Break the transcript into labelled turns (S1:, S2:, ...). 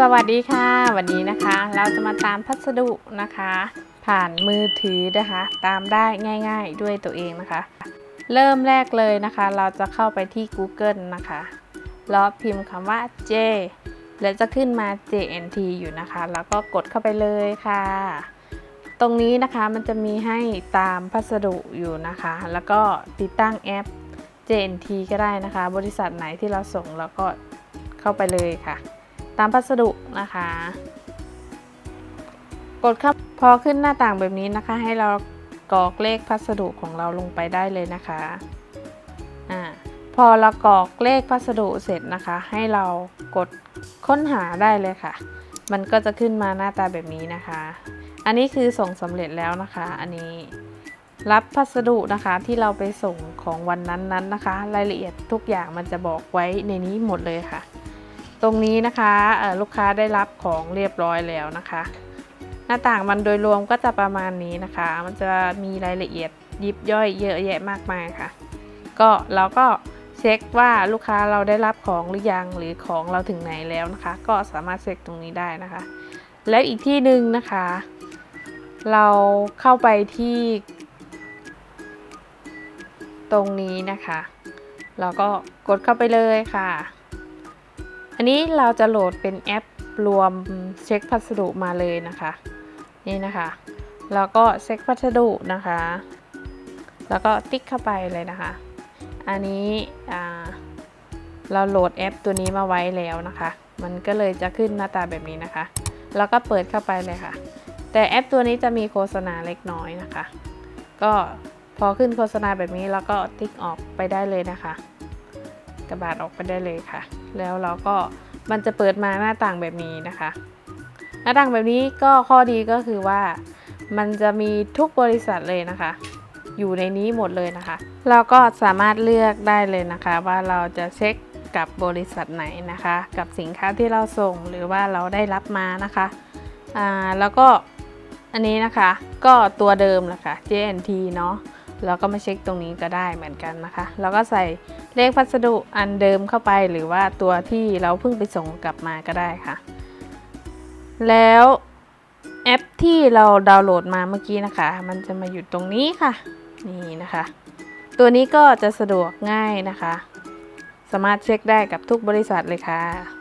S1: สวัสดีค่ะ วันนี้นะคะ เราจะมาตามพัสดุนะคะ ผ่านมือถือนะคะ ตามได้ง่ายๆด้วยตัวเองนะคะ เริ่มแรกเลยนะคะ เราจะเข้าไปที่ Google นะคะแล้วพิมพ์คำว่า J แล้วจะขึ้นมา JNT อยู่นะคะ แล้วก็กดเข้าไปเลยค่ะ ตรงนี้นะคะมันจะมีให้ตามพัสดุอยู่นะคะ แล้วก็ติดตั้งแอป JNT ก็ได้นะคะ บริษัทไหนที่เราส่งแล้วก็เข้าไปเลยค่ะ ตามพัสดุนะคะ กดครับพอขึ้นหน้าต่างแบบนี้นะคะ ให้เรากรอกเลขพัสดุของเราลงไปได้เลยนะคะอ่าพอเรากรอกเลขพัสดุเสร็จนะคะ ให้เรากดค้นหาได้เลยค่ะ มันก็จะขึ้นมาหน้าตาแบบนี้นะคะ อันนี้คือส่งสำเร็จแล้วนะคะ อันนี้รับพัสดุนะคะที่เราไปส่งของวันนั้นๆนะคะ รายละเอียดทุกอย่างมันจะบอกไว้ในนี้หมดเลยค่ะ ตรงนี้นะคะลูกค้าได้รับของเรียบร้อยแล้วนะคะ หน้าต่างมันโดยรวมก็จะประมาณนี้นะคะ มันจะมีรายละเอียดยิบย่อยเยอะแยะมากมายค่ะ ก็เราก็เช็คว่าลูกค้าเราได้รับของหรือยังหรือของเราถึงไหนแล้วนะคะ ก็สามารถเช็คตรงนี้ได้นะคะ แล้วอีกที่หนึ่งนะคะ เราเข้าไปที่ ตรงนี้นะคะ เราก็กดเข้าไปเลยค่ะ อันนี้เราจะโหลดเป็นแอปรวมเช็คพัสดุมาเลยนะคะ นี่นะคะ แล้วก็เช็คพัสดุนะคะ แล้วก็ติ๊กเข้าไปเลยนะคะ อันนี้เราโหลดแอปตัวนี้มาไว้แล้วนะคะ มันก็เลยจะขึ้นหน้าตาแบบนี้นะคะ แล้วก็เปิดเข้าไปเลยค่ะ แต่แอปตัวนี้จะมีโฆษณาเล็กน้อยนะคะ ก็พอขึ้นโฆษณาแบบนี้เราก็ติ๊กออกไปได้เลยนะคะ กระบาดออกไปได้เลยค่ะ แล้วเราก็มันจะเปิดมาหน้าต่างแบบนี้นะคะ หน้าต่างแบบนี้ก็ข้อดีก็คือว่ามันจะมีทุกบริษัทเลยนะคะ อยู่ในนี้หมดเลยนะคะ เราก็สามารถเลือกได้เลยนะคะ ว่าเราจะเช็คกับบริษัทไหนนะคะ กับสินค้าที่เราส่งหรือว่าเราได้รับมานะคะอ่าแล้วก็อันนี้นะคะก็ตัวเดิมแหละค่ะ JNT เนาะ เราก็มาเช็คตรงนี้ก็ได้เหมือนกันนะคะ แล้วก็ใส่เลขพัสดุอันเดิมเข้าไปหรือว่าตัวที่เราเพิ่งไปส่งกลับมาก็ได้ค่ะ แล้วแอปที่เราดาวน์โหลดมาเมื่อกี้นะคะ มันจะมาอยู่ตรงนี้ค่ะ นี่นะคะ ตัวนี้ก็จะสะดวกง่ายนะคะ สามารถเช็คได้กับทุกบริษัทเลยค่ะ